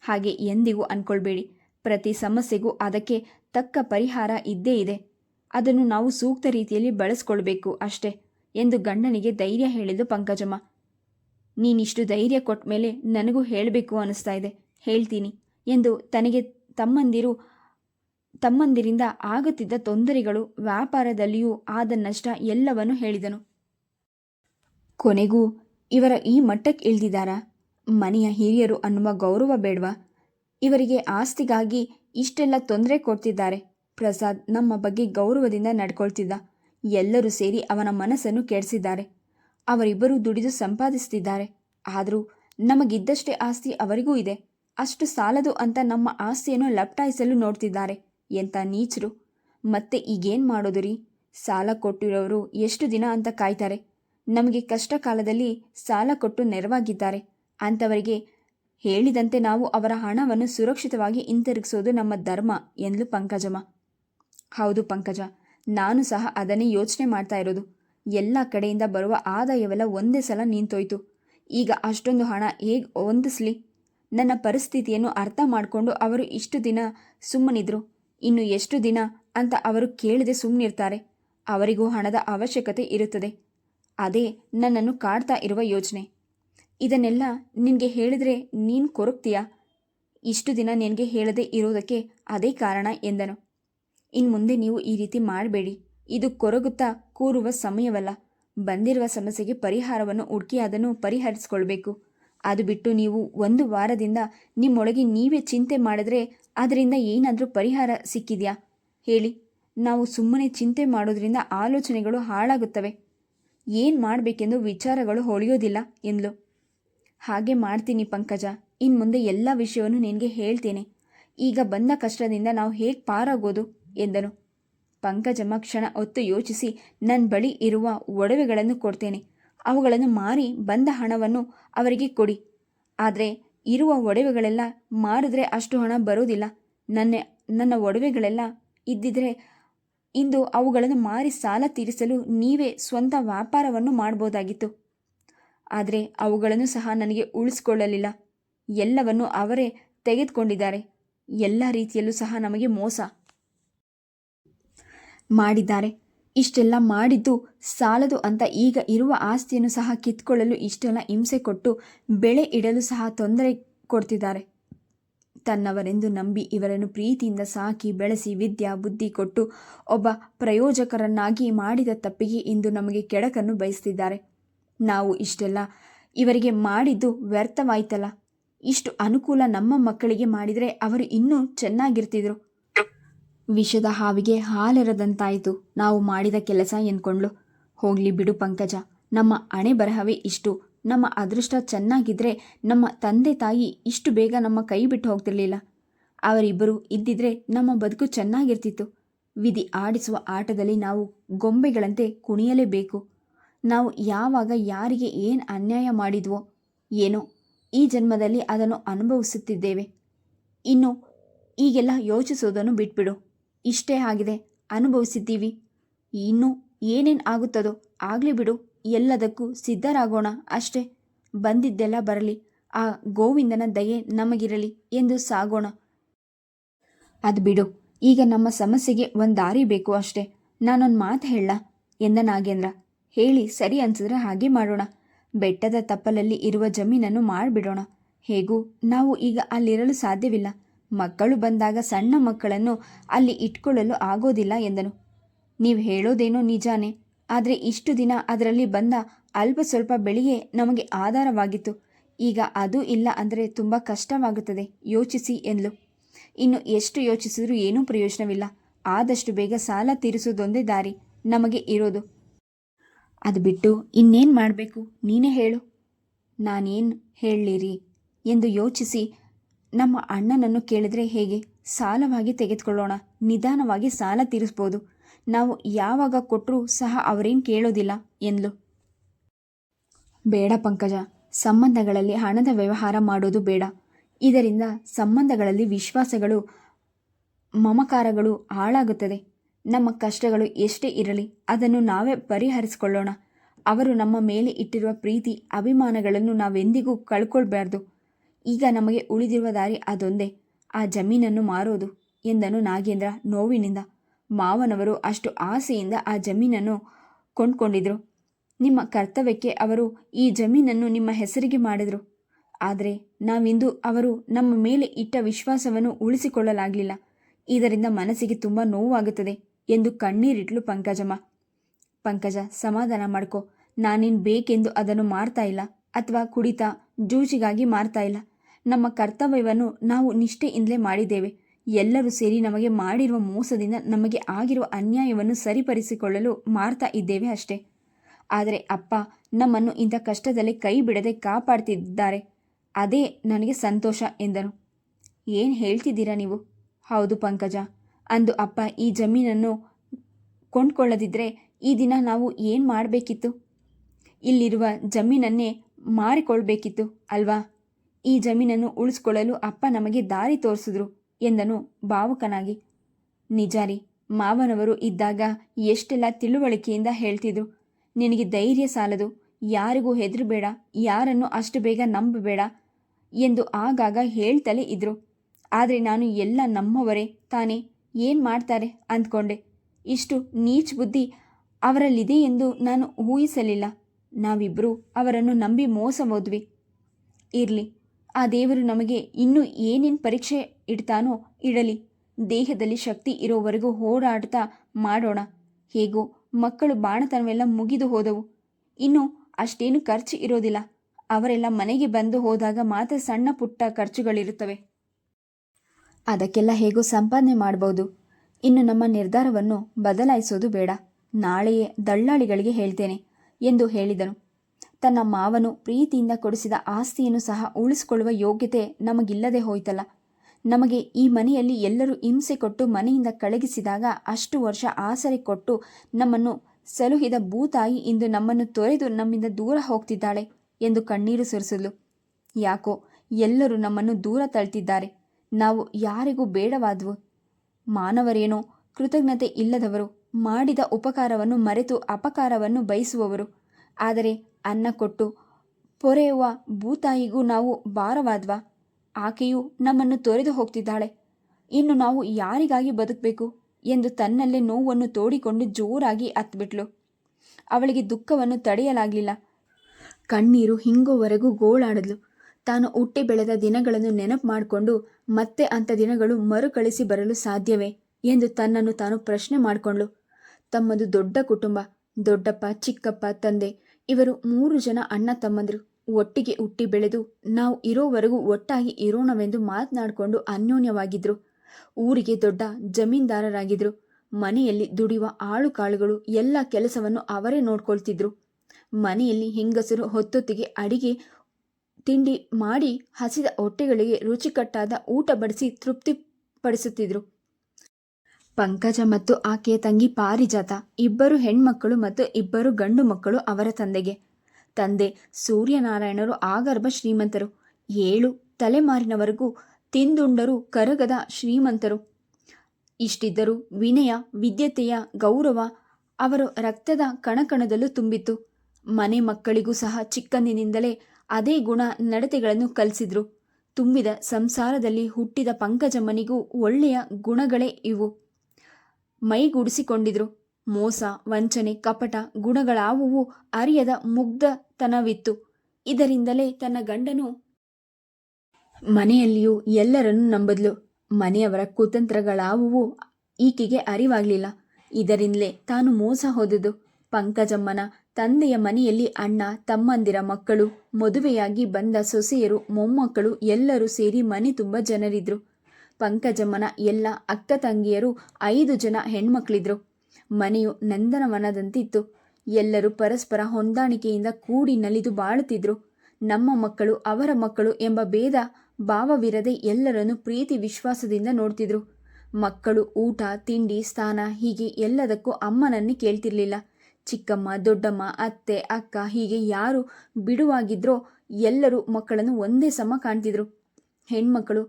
ಹಾಗೆ ಎಂದಿಗೂ ಅನ್ಕೊಳ್ಬೇಡಿ. ಪ್ರತಿ ಸಮಸ್ಯೆಗೂ ಅದಕ್ಕೆ ತಕ್ಕ ಪರಿಹಾರ ಇದ್ದೇ ಇದೆ. ಅದನ್ನು ನಾವು ಸೂಕ್ತ ರೀತಿಯಲ್ಲಿ ಬಳಸ್ಕೊಳ್ಬೇಕು ಅಷ್ಟೇ ಎಂದು ಗಂಡನಿಗೆ ಧೈರ್ಯ ಹೇಳಿದ್ದು ಪಂಕಜಮ್ಮ. ನೀನಿಷ್ಟು ಧೈರ್ಯ ಕೊಟ್ಟ ಮೇಲೆ ನನಗೂ ಹೇಳಬೇಕು ಅನಿಸ್ತಾ ಇದೆ, ಹೇಳ್ತೀನಿ ಎಂದು ತನಗೆ ತಮ್ಮಂದಿರು, ತಮ್ಮಂದಿರಿಂದ ಆಗುತ್ತಿದ್ದ ತೊಂದರೆಗಳು ವ್ಯಾಪಾರದಲ್ಲಿಯೂ ಆದ ನಷ್ಟ ಎಲ್ಲವನ್ನೂ ಹೇಳಿದನು. ಕೊನೆಗೂ ಇವರ ಈ ಮಟ್ಟಕ್ಕೆ ಇಳಿದಿದ್ದಾರ? ಮನೆಯ ಹಿರಿಯರು ಅನ್ನುವ ಗೌರವ ಬೇಡವಾ? ಇವರಿಗೆ ಆಸ್ತಿಗಾಗಿ ಇಷ್ಟೆಲ್ಲ ತೊಂದರೆ ಕೊಡ್ತಿದ್ದಾರೆ. ಪ್ರಸಾದ್ ನಮ್ಮ ಬಗ್ಗೆ ಗೌರವದಿಂದ ನಡ್ಕೊಳ್ತಿದ್ದ. ಎಲ್ಲರೂ ಸೇರಿ ಅವನ ಮನಸ್ಸನ್ನು ಕೆಡಿಸಿದ್ದಾರೆ. ಅವರಿಬ್ಬರೂ ದುಡಿದು ಸಂಪಾದಿಸ್ತಿದ್ದಾರೆ. ಆದರೂ ನಮಗಿದ್ದಷ್ಟೇ ಆಸ್ತಿ ಅವರಿಗೂ ಇದೆ. ಅಷ್ಟು ಸಾಲದು ಅಂತ ನಮ್ಮ ಆಸ್ತಿಯನ್ನು ಲಪ್ಟಾಯಿಸಲು ನೋಡ್ತಿದ್ದಾರೆ ಎಂತ ನೀಚರು. ಮತ್ತೆ ಈಗೇನು ಮಾಡೋದು ರೀ ಸಾಲ ಕೊಟ್ಟಿರೋರು ಎಷ್ಟು ದಿನ ಅಂತ ಕಾಯ್ತಾರೆ. ನಮಗೆ ಕಷ್ಟ ಕಾಲದಲ್ಲಿ ಸಾಲ ಕೊಟ್ಟು ನೆರವಾಗಿದ್ದಾರೆ. ಅಂಥವರಿಗೆ ಹೇಳಿದಂತೆ ನಾವು ಅವರ ಹಣವನ್ನು ಸುರಕ್ಷಿತವಾಗಿ ಹಿಂತಿರುಗಿಸೋದು ನಮ್ಮ ಧರ್ಮ ಎಂದ್ಲು ಪಂಕಜಮ್ಮ. ಹೌದು ಪಂಕಜ, ನಾನು ಸಹ ಅದನ್ನೇ ಯೋಚನೆ ಮಾಡ್ತಾ ಇರೋದು. ಎಲ್ಲ ಕಡೆಯಿಂದ ಬರುವ ಆದಾಯವೆಲ್ಲ ಒಂದೇ ಸಲ ನಿಂತೋಯ್ತು. ಈಗ ಅಷ್ಟೊಂದು ಹಣ ಹೇಗೆ ಹೊಂದಿಸ್ಲಿ? ನನ್ನ ಪರಿಸ್ಥಿತಿಯನ್ನು ಅರ್ಥ ಮಾಡಿಕೊಂಡು ಅವರು ಇಷ್ಟು ದಿನ ಸುಮ್ಮನಿದ್ರು. ಇನ್ನು ಎಷ್ಟು ದಿನ ಅಂತ ಅವರು ಕೇಳದೆ ಸುಮ್ಮನಿರ್ತಾರೆ ಅವರಿಗೂ ಹಣದ ಅವಶ್ಯಕತೆ ಇರುತ್ತದೆ. ಅದೇ ನನ್ನನ್ನು ಕಾಡ್ತಾ ಇರುವ ಯೋಚನೆ. ಇದನ್ನೆಲ್ಲ ನಿನಗೆ ಹೇಳಿದ್ರೆ ನೀನು ಕೊರಗ್ತೀಯಾ ಇಷ್ಟು ದಿನ ನಿನಗೆ ಹೇಳದೆ ಇರೋದಕ್ಕೆ ಅದೇ ಕಾರಣ ಎಂದನು. ಇನ್ನು ಮುಂದೆ ನೀವು ಈ ರೀತಿ ಮಾಡಬೇಡಿ. ಇದು ಕೊರಗುತ್ತಾ ಕೂರುವ ಸಮಯವಲ್ಲ. ಬಂದಿರುವ ಸಮಸ್ಯೆಗೆ ಪರಿಹಾರವನ್ನು ಹುಡುಕಿ ಅದನ್ನು ಪರಿಹರಿಸಿಕೊಳ್ಬೇಕು. ಅದು ಬಿಟ್ಟು ನೀವು ಒಂದು ವಾರದಿಂದ ನಿಮ್ಮೊಳಗೆ ನೀವೇ ಚಿಂತೆ ಮಾಡಿದ್ರೆ ಅದರಿಂದ ಏನಾದರೂ ಪರಿಹಾರ ಸಿಕ್ಕಿದೆಯಾ? ಹೇಳಿ. ನಾವು ಸುಮ್ಮನೆ ಚಿಂತೆ ಮಾಡೋದ್ರಿಂದ ಆಲೋಚನೆಗಳು ಹಾಳಾಗುತ್ತವೆ. ಏನು ಮಾಡಬೇಕೆಂದು ವಿಚಾರಗಳು ಹೊಳೆಯೋದಿಲ್ಲ, ಎಂದ್ಲು. ಹಾಗೆ ಮಾಡ್ತೀನಿ ಪಂಕಜ. ಇನ್ನು ಮುಂದೆ ಎಲ್ಲ ವಿಷಯವನ್ನು ನಿನಗೆ ಹೇಳ್ತೇನೆ. ಈಗ ಬಂದ ಕಷ್ಟದಿಂದ ನಾವು ಹೇಗೆ ಪಾರಾಗೋದು? ಎಂದನು. ಪಂಕಜಮ್ಮ ಕ್ಷಣ ಹೊತ್ತು ಯೋಚಿಸಿ ನನ್ನ ಬಳಿ ಇರುವ ಒಡವೆಗಳನ್ನು ಕೊಡ್ತೇನೆ. ಅವುಗಳನ್ನು ಮಾರಿ ಬಂದ ಹಣವನ್ನು ಅವರಿಗೆ ಕೊಡಿ. ಆದರೆ ಇರುವ ಒಡವೆಗಳೆಲ್ಲ ಮಾರಿದ್ರೆ ಅಷ್ಟು ಹಣ ಬರೋದಿಲ್ಲ ನನ್ನ ನನ್ನ ಒಡವೆಗಳೆಲ್ಲ ಇದ್ದಿದ್ರೆ ಇಂದು ಅವುಗಳನ್ನು ಮಾರಿ ಸಾಲ ತೀರಿಸಲು ನೀವೇ ಸ್ವಂತ ವ್ಯಾಪಾರವನ್ನು ಮಾಡ್ಬೋದಾಗಿತ್ತು ಆದರೆ ಅವುಗಳನ್ನು ಸಹ ನನಗೆ ಉಳಿಸ್ಕೊಳ್ಳಲಿಲ್ಲ. ಎಲ್ಲವನ್ನು ಅವರೇ ತೆಗೆದುಕೊಂಡಿದ್ದಾರೆ. ಎಲ್ಲ ರೀತಿಯಲ್ಲೂ ಸಹ ನಮಗೆ ಮೋಸ. ಮಾಡಿದ್ದಾರೆ. ಇಷ್ಟೆಲ್ಲ ಮಾಡಿದ್ದು ಸಾಲದು ಅಂತ ಈಗ ಇರುವ ಆಸ್ತಿಯನ್ನು ಸಹ ಕಿತ್ಕೊಳ್ಳಲು ಇಷ್ಟೆಲ್ಲ ಹಿಂಸೆ ಕೊಟ್ಟು ಬೆಳೆ ಇಡಲು ಸಹ ತೊಂದರೆ ಕೊಡ್ತಿದ್ದಾರೆ. ತನ್ನವರೆಂದು ನಂಬಿ ಇವರನ್ನು ಪ್ರೀತಿಯಿಂದ ಸಾಕಿ ಬೆಳೆಸಿ ವಿದ್ಯಾ, ಬುದ್ಧಿ ಕೊಟ್ಟು ಒಬ್ಬ ಪ್ರಯೋಜಕರನ್ನಾಗಿ ಮಾಡಿದ ತಪ್ಪಿಗೆ ಇಂದು ನಮಗೆ ಕೆಡಕನ್ನು ಬಯಸ್ತಿದ್ದಾರೆ. ನಾವು ಇಷ್ಟೆಲ್ಲ ಇವರಿಗೆ ಮಾಡಿದ್ದು ವ್ಯರ್ಥವಾಯ್ತಲ್ಲ. ಇಷ್ಟು ಅನುಕೂಲ ನಮ್ಮ ಮಕ್ಕಳಿಗೆ ಮಾಡಿದರೆ ಅವರು ಇನ್ನೂ ಚೆನ್ನಾಗಿರ್ತಿದ್ರು. ವಿಷದ ಹಾವಿಗೆ ಹಾಲೆರದಂತಾಯಿತು. ನಾವು ಮಾಡಿದ ಕೆಲಸ ಎಂದ್ಕೊಂಡ್ಲು ಹೋಗ್ಲಿ ಬಿಡು ಪಂಕಜ. ನಮ್ಮ ಅಣೆ ಬರಹವೇ ಇಷ್ಟು. ನಮ್ಮ ಅದೃಷ್ಟ ಚೆನ್ನಾಗಿದ್ರೆ ನಮ್ಮ ತಂದೆ ತಾಯಿ ಇಷ್ಟು ಬೇಗ ನಮ್ಮ ಕೈ ಬಿಟ್ಟು ಹೋಗ್ತಿರ್ಲಿಲ್ಲ. ಅವರಿಬ್ಬರು ಇದ್ದಿದ್ರೆ ನಮ್ಮ ಬದುಕು ಚೆನ್ನಾಗಿರ್ತಿತ್ತು. ವಿಧಿ ಆಡಿಸುವ ಆಟದಲ್ಲಿ ನಾವು ಗೊಂಬೆಗಳಂತೆ ಕುಣಿಯಲೇಬೇಕು. ನಾವು ಯಾವಾಗ ಯಾರಿಗೆ ಏನು ಅನ್ಯಾಯ ಮಾಡಿದ್ವೋ ಏನೋ ಈ ಜನ್ಮದಲ್ಲಿ ಅದನ್ನು ಅನುಭವಿಸುತ್ತಿದ್ದೇವೆ. ಇನ್ನು ಈಗೆಲ್ಲ ಯೋಚಿಸೋದನ್ನು ಬಿಟ್ಬಿಡು. ಇಷ್ಟೇ ಆಗಿದೆ. ಅನುಭವಿಸಿದ್ದೀವಿ. ಇನ್ನೂ ಏನೇನು ಆಗುತ್ತದೋ ಆಗಲಿ ಬಿಡು, ಎಲ್ಲದಕ್ಕೂ ಸಿದ್ಧರಾಗೋಣ ಅಷ್ಟೇ. ಬಂದಿದ್ದೆಲ್ಲ ಬರಲಿ, ಆ ಗೋವಿಂದನ ದಯೆ ನಮಗಿರಲಿ ಎಂದು ಸಾಗೋಣ. ಅದು ಬಿಡು, ಈಗ ನಮ್ಮ ಸಮಸ್ಯೆಗೆ ಒಂದು ದಾರಿ ಬೇಕು ಅಷ್ಟೇ. ನಾನೊಂದು ಮಾತು ಹೇಳ, ಎಂದ ನಾಗೇಂದ್ರ. ಹೇಳಿ, ಸರಿ ಅನ್ಸಿದ್ರೆ ಹಾಗೆ ಮಾಡೋಣ. ಬೆಟ್ಟದ ತಪ್ಪಲಲ್ಲಿ ಇರುವ ಜಮೀನನ್ನು ಮಾಡಿಬಿಡೋಣ ಹೇಗೂ, ನಾವು ಈಗ ಅಲ್ಲಿರಲು ಸಾಧ್ಯವಿಲ್ಲ. ಮಕ್ಕಳು ಬಂದಾಗ ಸಣ್ಣ ಮಕ್ಕಳನ್ನು ಅಲ್ಲಿ ಇಟ್ಕೊಳ್ಳಲು ಆಗೋದಿಲ್ಲ ಎಂದನು. ನೀವು ಹೇಳೋದೇನೋ ನಿಜಾನೇ, ಆದರೆ ಇಷ್ಟು ದಿನ ಅದರಲ್ಲಿ ಬಂದ ಅಲ್ಪ ಸ್ವಲ್ಪ ಬೆಳೆಯೇ ನಮಗೆ ಆಧಾರವಾಗಿತ್ತು. ಈಗ ಅದು ಇಲ್ಲ ಅಂದರೆ ತುಂಬ ಕಷ್ಟವಾಗುತ್ತದೆ, ಯೋಚಿಸಿ ಎಂದ್ಲು. ಇನ್ನು ಎಷ್ಟು ಯೋಚಿಸಿದ್ರೂ ಏನೂ ಪ್ರಯೋಜನವಿಲ್ಲ. ಆದಷ್ಟು ಬೇಗ ಸಾಲ ತೀರಿಸೋದೊಂದೇ ದಾರಿ, ನಮಗೆ ಇರೋದು. ಅದು ಬಿಟ್ಟು ಇನ್ನೇನು ಮಾಡಬೇಕು, ನೀನೇ ಹೇಳು. ನಾನೇನು ಹೇಳಲಿರಿ ಎಂದು ಯೋಚಿಸಿ ನಮ್ಮ ಅಣ್ಣನನ್ನು ಕೇಳಿದ್ರೆ ಹೇಗೆ? ಸಾಲವಾಗಿ ತೆಗೆದುಕೊಳ್ಳೋಣ. ನಿಧಾನವಾಗಿ ಸಾಲ ತೀರಿಸ್ಬೋದು. ನಾವು ಯಾವಾಗ ಕೊಟ್ಟರೂ ಸಹ ಅವರೇನು ಕೇಳೋದಿಲ್ಲ, ಎಂದ್ಲು. ಬೇಡ ಪಂಕಜ, ಸಂಬಂಧಗಳಲ್ಲಿ ಹಣದ ವ್ಯವಹಾರ ಮಾಡೋದು ಬೇಡ. ಇದರಿಂದ ಸಂಬಂಧಗಳಲ್ಲಿ ವಿಶ್ವಾಸಗಳು, ಮಮಕಾರಗಳು ಹಾಳಾಗುತ್ತದೆ. ನಮ್ಮ ಕಷ್ಟಗಳು ಎಷ್ಟೇ ಇರಲಿ, ಅದನ್ನು ನಾವೇ ಪರಿಹರಿಸಿಕೊಳ್ಳೋಣ. ಅವರು ನಮ್ಮ ಮೇಲೆ ಇಟ್ಟಿರುವ ಪ್ರೀತಿ, ಅಭಿಮಾನಗಳನ್ನು ನಾವೆಂದಿಗೂ ಕಳ್ಕೊಳ್ಬಾರ್ದು. ಈಗ ನಮಗೆ ಉಳಿದಿರುವ ದಾರಿ ಅದೊಂದೇ. ಆ ಜಮೀನನ್ನು ಮಾರೋದು, ಎಂದನು ನಾಗೇಂದ್ರ ನೋವಿನಿಂದ. ಮಾವನವರು ಅಷ್ಟು ಆಸೆಯಿಂದ ಆ ಜಮೀನನ್ನು ಕೊಂಡ್ಕೊಂಡಿದ್ರು. ನಿಮ್ಮ ಕರ್ತವ್ಯಕ್ಕೆ ಅವರು ಈ ಜಮೀನನ್ನು ನಿಮ್ಮ ಹೆಸರಿಗೆ ಮಾಡಿದರು. ಆದರೆ ನಾವಿಂದು ಅವರು ನಮ್ಮ ಮೇಲೆ ಇಟ್ಟ ವಿಶ್ವಾಸವನ್ನು ಉಳಿಸಿಕೊಳ್ಳಲಾಗಲಿಲ್ಲ. ಇದರಿಂದ ಮನಸ್ಸಿಗೆ ತುಂಬ ನೋವಾಗುತ್ತದೆ ಎಂದು ಕಣ್ಣೀರಿಟ್ಲು ಪಂಕಜಮ್ಮ. ಪಂಕಜ, ಸಮಾಧಾನ ಮಾಡ್ಕೋ. ನಾನೇನು ಬೇಕೆಂದು ಅದನ್ನು ಮಾರ್ತಾ ಇಲ್ಲ, ಅಥವಾ ಕುಡಿತ, ಜೂಜಿಗಾಗಿ ಮಾರ್ತಾ ಇಲ್ಲ. ನಮ್ಮ ಕರ್ತವ್ಯವನ್ನು ನಾವು ನಿಷ್ಠೆಯಿಂದಲೇ ಮಾಡಿದ್ದೇವೆ. ಎಲ್ಲರೂ ಸೇರಿ ನಮಗೆ ಮಾಡಿರುವ ಮೋಸದಿಂದ ನಮಗೆ ಆಗಿರುವ ಅನ್ಯಾಯವನ್ನು ಸರಿಪಡಿಸಿಕೊಳ್ಳಲು ಮಾರ್ತಾ ಇದ್ದೇವೆ ಅಷ್ಟೇ. ಆದರೆ ಅಪ್ಪ, ನಮ್ಮನ್ನು ಇಂಥ ಕಷ್ಟದಲ್ಲಿ ಕೈ ಬಿಡದೆ ಕಾಪಾಡ್ತಿದ್ದಾರೆ. ಅದೇ ನನಗೆ ಸಂತೋಷ ಎಂದನು. ಏನು ಹೇಳ್ತಿದ್ದೀರಾ ನೀವು? ಹೌದು ಪಂಕಜ. ಅಂದು ಅಪ್ಪ ಈ ಜಮೀನನ್ನು ಕೊಂಡ್ಕೊಳ್ಳದಿದ್ದರೆ ಈ ದಿನ ನಾವು ಏನು ಮಾಡಬೇಕಿತ್ತು? ಇಲ್ಲಿರುವ ಜಮೀನನ್ನೇ ಮಾರಿಕೊಳ್ಬೇಕಿತ್ತು, ಅಲ್ವಾ? ಈ ಜಮೀನನ್ನು ಉಳಿಸ್ಕೊಳ್ಳಲು ಅಪ್ಪ ನಮಗೆ ದಾರಿ ತೋರಿಸಿದ್ರು ಎಂದನು ಭಾವುಕನಾಗಿ. ನಿಜಾರಿ ಮಾವನವರು ಇದ್ದಾಗ ಎಷ್ಟೆಲ್ಲ ತಿಳುವಳಿಕೆಯಿಂದ ಹೇಳ್ತಿದ್ರು. ನಿನಗೆ ಧೈರ್ಯ ಸಾಲದು, ಯಾರಿಗೂ ಹೆದರಬೇಡ, ಯಾರನ್ನು ಅಷ್ಟು ಬೇಗ ನಂಬಬೇಡ ಎಂದು ಆಗಾಗ ಹೇಳ್ತಲೇ ಇದ್ರು. ಆದರೆ ನಾನು ಎಲ್ಲ ನಮ್ಮವರೇ, ತಾನೇ, ಏನು ಮಾಡ್ತಾರೆ ಅಂದ್ಕೊಂಡೆ. ಇಷ್ಟು ನೀಚ್ ಬುದ್ಧಿ ಅವರಲ್ಲಿದೆ ಎಂದು ನಾನು ಊಹಿಸಲಿಲ್ಲ. ನಾವಿಬ್ಬರೂ ಅವರನ್ನು ನಂಬಿ ಮೋಸ ಹೋದ್ವಿ. ಇರಲಿ ಆ ದೇವರು ನಮಗೆ ಇನ್ನೂ ಏನೇನು ಪರೀಕ್ಷೆ ಇಡ್ತಾನೋ ಇಡಲಿ. ದೇಹದಲ್ಲಿ ಶಕ್ತಿ ಇರೋವರೆಗೂ ಹೋರಾಡ್ತಾ ಮಾಡೋಣ. ಹೇಗೋ ಮಕ್ಕಳು ಬಾಣತನವೆಲ್ಲ ಮುಗಿದು ಹೋದವು. ಇನ್ನು ಅಷ್ಟೇನು ಖರ್ಚು ಇರೋದಿಲ್ಲ. ಅವರೆಲ್ಲ ಮನೆಗೆ ಬಂದು ಹೋದಾಗ ಮಾತ್ರ ಸಣ್ಣ ಪುಟ್ಟ ಖರ್ಚುಗಳಿರುತ್ತವೆ. ಅದಕ್ಕೆಲ್ಲ ಹೇಗೋ ಸಂಪಾದನೆ ಮಾಡಬಹುದು ಇನ್ನು ನಮ್ಮ ನಿರ್ಧಾರವನ್ನು ಬದಲಾಯಿಸೋದು ಬೇಡ. ನಾಳೆಯೇ ದಳ್ಳಾಳಿಗಳಿಗೆ ಹೇಳ್ತೇನೆ ಎಂದು ಹೇಳಿದನು. ತನ್ನ ಮಾವನು ಪ್ರೀತಿಯಿಂದ ಕೊಡಿಸಿದ ಆಸ್ತಿಯನ್ನು ಸಹ ಉಳಿಸಿಕೊಳ್ಳುವ ಯೋಗ್ಯತೆ ನಮಗಿಲ್ಲದೆ ಹೋಯ್ತಲ್ಲ. ನಮಗೆ ಈ ಮನೆಯಲ್ಲಿ ಎಲ್ಲರೂ ಹಿಂಸೆ ಕೊಟ್ಟು ಮನೆಯಿಂದ ಕಳಗಿಸಿದಾಗ ಅಷ್ಟು ವರ್ಷ ಆಸರೆ ಕೊಟ್ಟು ನಮ್ಮನ್ನು ಸಲುಹಿದ ಭೂತಾಯಿ ಇಂದು ನಮ್ಮನ್ನು ತೊರೆದು ನಮ್ಮಿಂದ ದೂರ ಹೋಗ್ತಿದ್ದಾಳೆ ಎಂದು ಕಣ್ಣೀರು ಸುರಿಸಲು ಯಾಕೋ ಎಲ್ಲರೂ ನಮ್ಮನ್ನು ದೂರ ತಳ್ತಿದ್ದಾರೆ. ನಾವು ಯಾರಿಗೂ ಬೇಡವಾದವು. ಮಾನವರೇನೋ ಕೃತಜ್ಞತೆ ಇಲ್ಲದವರು, ಮಾಡಿದ ಉಪಕಾರವನ್ನು ಮರೆತು ಅಪಕಾರವನ್ನು ಬಯಸುವವರು. ಆದರೆ ಅನ್ನ ಕೊಟ್ಟು ಪೊರೆಯುವ ಭೂತಾಯಿಗೂ ನಾವು ಭಾರವಾದ್ವಾ? ಆಕೆಯು ನಮ್ಮನ್ನು ತೊರೆದು ಹೋಗ್ತಿದ್ದಾಳೆ. ಇನ್ನು ನಾವು ಯಾರಿಗಾಗಿ ಬದುಕಬೇಕು ಎಂದು ತನ್ನಲ್ಲೇ ನೋವನ್ನು ತೋಡಿಕೊಂಡು ಜೋರಾಗಿ ಅತ್ಬಿಟ್ಲು. ಅವಳಿಗೆ ದುಃಖವನ್ನು ತಡೆಯಲಾಗಲಿಲ್ಲ. ಕಣ್ಣೀರು ಹಿಂಗೋವರೆಗೂ ಗೋಳಾಡಿದ್ಲು. ತಾನು ಹುಟ್ಟಿ ಬೆಳೆದ ದಿನಗಳನ್ನು ನೆನಪು ಮಾಡಿಕೊಂಡು ಮತ್ತೆ ಅಂಥ ದಿನಗಳು ಮರುಕಳಿಸಿ ಬರಲು ಸಾಧ್ಯವೇ ಎಂದು ತನ್ನನ್ನು ತಾನು ಪ್ರಶ್ನೆ ಮಾಡಿಕೊಂಡ್ಳು. ತಮ್ಮದು ದೊಡ್ಡ ಕುಟುಂಬ, ದೊಡ್ಡಪ್ಪ, ಚಿಕ್ಕಪ್ಪ, ತಂದೆ ಇವರು ಮೂರು ಜನ ಅಣ್ಣ ತಮ್ಮಂದಿರು. ಒಟ್ಟಿಗೆ ಹುಟ್ಟಿ ಬೆಳೆದು ನಾವು ಇರೋವರೆಗೂ ಒಟ್ಟಾಗಿ ಇರೋಣವೆಂದು ಮಾತನಾಡಿಕೊಂಡು ಅನ್ಯೋನ್ಯವಾಗಿದ್ರು. ಊರಿಗೆ ದೊಡ್ಡ ಜಮೀನ್ದಾರರಾಗಿದ್ರು. ಮನೆಯಲ್ಲಿ ದುಡಿಯುವ ಆಳು ಕಾಳುಗಳು ಎಲ್ಲ ಕೆಲಸವನ್ನು ಅವರೇ ನೋಡ್ಕೊಳ್ತಿದ್ರು. ಮನೆಯಲ್ಲಿ ಹೆಂಗಸರು ಹೊತ್ತೊತ್ತಿಗೆ ಅಡಿಗೆ, ತಿಂಡಿ ಮಾಡಿ ಹಸಿದ ಹೊಟ್ಟೆಗಳಿಗೆ ರುಚಿಕಟ್ಟಾದ ಊಟ ಬಡಿಸಿ ತೃಪ್ತಿಪಡಿಸುತ್ತಿದ್ರು. ಪಂಕಜ ಮತ್ತು ಆಕೆಯ ತಂಗಿ ಪಾರಿಜಾತ, ಇಬ್ಬರು ಹೆಣ್ಮಕ್ಕಳು ಮತ್ತು ಇಬ್ಬರು ಗಂಡು ಮಕ್ಕಳು ಅವರ ತಂದೆಗೆ. ತಂದೆ ಸೂರ್ಯನಾರಾಯಣರು ಆಗರ್ಭ ಶ್ರೀಮಂತರು. ಏಳು ತಲೆಮಾರಿನವರೆಗೂ ತಿಂದುಂಡರು ಕರಗದ ಶ್ರೀಮಂತರು. ಇಷ್ಟಿದ್ದರೂ ವಿನಯ, ವಿದ್ಯತೆಯ ಗೌರವ ಅವರ ರಕ್ತದ ಕಣಕಣದಲ್ಲೂ ತುಂಬಿತ್ತು. ಮನೆ ಮಕ್ಕಳಿಗೂ ಸಹ ಚಿಕ್ಕಂದಿನಿಂದಲೇ ಅದೇ ಗುಣ ನಡತೆಗಳನ್ನು ಕಲಿಸಿದ್ರು. ತುಂಬಿದ ಸಂಸಾರದಲ್ಲಿ ಹುಟ್ಟಿದ ಪಂಕಜಮ್ಮನಿಗೂ ಒಳ್ಳೆಯ ಗುಣಗಳೇ ಇವು. ಮೈಗೂಡಿಸಿಕೊಂಡಿದ್ರು. ಮೋಸ, ವಂಚನೆ, ಕಪಟ ಗುಣಗಳಾವುವು ಅರಿಯದ ಮುಗ್ಧತನವಿತ್ತು. ಇದರಿಂದಲೇ ತನ್ನ ಗಂಡನು ಮನೆಯಲ್ಲಿಯೂ ಎಲ್ಲರನ್ನೂ ನಂಬದ್ಲು. ಮನೆಯವರ ಕುತಂತ್ರಗಳಾವುವು ಈಕೆಗೆ ಅರಿವಾಗಲಿಲ್ಲ. ಇದರಿಂದಲೇ ತಾನು ಮೋಸ ಹೋದುದು. ಪಂಕಜಮ್ಮನ ತಂದೆಯ ಮನೆಯಲ್ಲಿ ಅಣ್ಣ, ತಮ್ಮಂದಿರ ಮಕ್ಕಳು, ಮದುವೆಯಾಗಿ ಬಂದ ಸೊಸೆಯರು, ಮೊಮ್ಮಕ್ಕಳು ಎಲ್ಲರೂ ಸೇರಿ ಮನೆ ತುಂಬ ಜನರಿದ್ರು. ಪಂಕಜಮ್ಮನ ಎಲ್ಲ ಅಕ್ಕ ತಂಗಿಯರು ಐದು ಜನ ಹೆಣ್ಮಕ್ಳಿದ್ರು. ಮನೆಯು ನಂದನವನದಂತಿತ್ತು. ಎಲ್ಲರೂ ಪರಸ್ಪರ ಹೊಂದಾಣಿಕೆಯಿಂದ ಕೂಡಿ ನಲಿದು ಬಾಳುತ್ತಿದ್ರು. ನಮ್ಮ ಮಕ್ಕಳು ಅವರ ಮಕ್ಕಳು ಎಂಬ ಭೇದ ಭಾವವಿರದೆ ಎಲ್ಲರನ್ನು ಪ್ರೀತಿ ವಿಶ್ವಾಸದಿಂದ ನೋಡ್ತಿದ್ರು. ಮಕ್ಕಳು ಊಟ, ತಿಂಡಿ ಸ್ಥಾನ ಹೀಗೆ ಎಲ್ಲದಕ್ಕೂ ಅಮ್ಮನನ್ನೇ ಕೇಳ್ತಿರ್ಲಿಲ್ಲ. ಚಿಕ್ಕಮ್ಮ, ದೊಡ್ಡಮ್ಮ, ಅತ್ತೆ, ಅಕ್ಕ ಹೀಗೆ ಯಾರು ಬಿಡುವಾಗಿದ್ರೋ ಎಲ್ಲರೂ ಮಕ್ಕಳನ್ನು ಒಂದೇ ಸಮ ಕಾಣ್ತಿದ್ರು. ಹೆಣ್ಮಕ್ಕಳು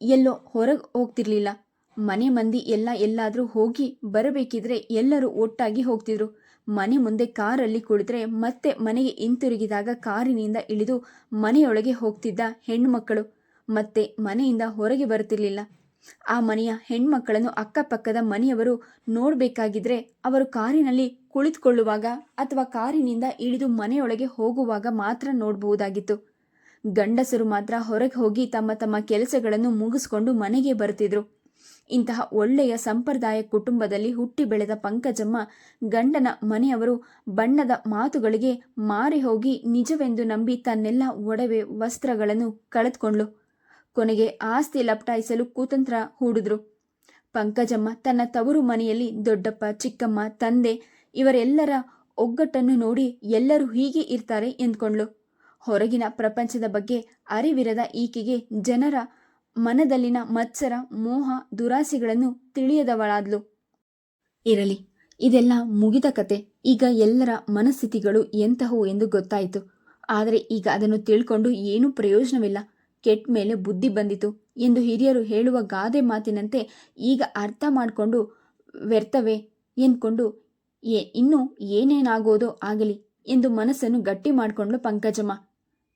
ಎಲ್ಲೋ ಹೊರಗೆ ಹೋಗ್ತಿರ್ಲಿಲ್ಲ. ಮನೆ ಮಂದಿ ಎಲ್ಲ ಎಲ್ಲಾದರೂ ಹೋಗಿ ಬರಬೇಕಿದ್ರೆ ಎಲ್ಲರೂ ಒಟ್ಟಾಗಿ ಹೋಗ್ತಿದ್ರು. ಮನೆ ಮುಂದೆ ಕಾರಲ್ಲಿ ಕುಳಿತರೆ ಮತ್ತೆ ಮನೆಗೆ ಹಿಂತಿರುಗಿದಾಗ ಕಾರಿನಿಂದ ಇಳಿದು ಮನೆಯೊಳಗೆ ಹೋಗ್ತಿದ್ದ ಹೆಣ್ಮಕ್ಕಳು. ಮತ್ತೆ ಮನೆಯಿಂದ ಹೊರಗೆ ಬರುತ್ತಿರಲಿಲ್ಲ ಆ ಮನೆಯ ಹೆಣ್ಮಕ್ಕಳನ್ನು ಅಕ್ಕಪಕ್ಕದ ಮನೆಯವರು ನೋಡಬೇಕಾಗಿದ್ರೆ ಅವರು ಕಾರಿನಲ್ಲಿ ಕುಳಿತುಕೊಳ್ಳುವಾಗ ಅಥವಾ ಕಾರಿನಿಂದ ಇಳಿದು ಮನೆಯೊಳಗೆ ಹೋಗುವಾಗ ಮಾತ್ರ ನೋಡಬಹುದಾಗಿತ್ತು. ಗಂಡಸರು ಮಾತ್ರ ಹೊರಗೆ ಹೋಗಿ ತಮ್ಮ ತಮ್ಮ ಕೆಲಸಗಳನ್ನು ಮುಗಿಸ್ಕೊಂಡು ಮನೆಗೆ ಬರ್ತಿದ್ರು ಇಂತಹ ಒಳ್ಳೆಯ ಸಂಪ್ರದಾಯ ಕುಟುಂಬದಲ್ಲಿ ಹುಟ್ಟಿ ಬೆಳೆದ ಪಂಕಜಮ್ಮ ಗಂಡನ ಮನೆಯವರು ಬಣ್ಣದ ಮಾತುಗಳಿಗೆ ಮಾರಿ ಹೋಗಿ ನಿಜವೆಂದು ನಂಬಿ ತನ್ನೆಲ್ಲ ಒಡವೆ ವಸ್ತ್ರಗಳನ್ನು ಕಳೆದುಕೊಂಡ್ಳು. ಕೊನೆಗೆ ಆಸ್ತಿ ಲಪ್ಟಾಯಿಸಲು ಕುತಂತ್ರ ಹೂಡಿದ್ರು. ಪಂಕಜಮ್ಮ ತನ್ನ ತವರು ಮನೆಯಲ್ಲಿ ದೊಡ್ಡಪ್ಪ, ಚಿಕ್ಕಮ್ಮ, ತಂದೆ ಇವರೆಲ್ಲರ ಒಗ್ಗಟ್ಟನ್ನು ನೋಡಿ ಎಲ್ಲರೂ ಹೀಗೆ ಇರ್ತಾರೆ ಎಂದ್ಕೊಂಡ್ಳು. ಹೊರಗಿನ ಪ್ರಪಂಚದ ಬಗ್ಗೆ ಅರಿವಿರದ ಈಕೆಗೆ ಜನರ ಮನದಲ್ಲಿನ ಮತ್ಸರ, ಮೋಹ, ದುರಾಸೆಗಳನ್ನು ತಿಳಿಯದವಳಾದ್ಲು. ಇರಲಿ, ಇದೆಲ್ಲ ಮುಗಿದ ಕತೆ. ಈಗ ಎಲ್ಲರ ಮನಸ್ಥಿತಿಗಳು ಎಂತಹವು ಎಂದು ಗೊತ್ತಾಯಿತು. ಆದರೆ ಈಗ ಅದನ್ನು ತಿಳ್ಕೊಂಡು ಏನೂ ಪ್ರಯೋಜನವಿಲ್ಲ. ಕೆಟ್ಟ ಮೇಲೆ ಬುದ್ಧಿ ಬಂದಿತು ಎಂದು ಹಿರಿಯರು ಹೇಳುವ ಗಾದೆ ಮಾತಿನಂತೆ ಈಗ ಅರ್ಥ ಮಾಡಿಕೊಂಡು ವ್ಯರ್ಥವೇ ಎಂದ್ಕೊಂಡು ಏ ಇನ್ನೂ ಏನೇನಾಗೋದೋ ಆಗಲಿ ಎಂದು ಮನಸ್ಸನ್ನು ಗಟ್ಟಿ ಮಾಡಿಕೊಂಡು ಪಂಕಜಮ್ಮ.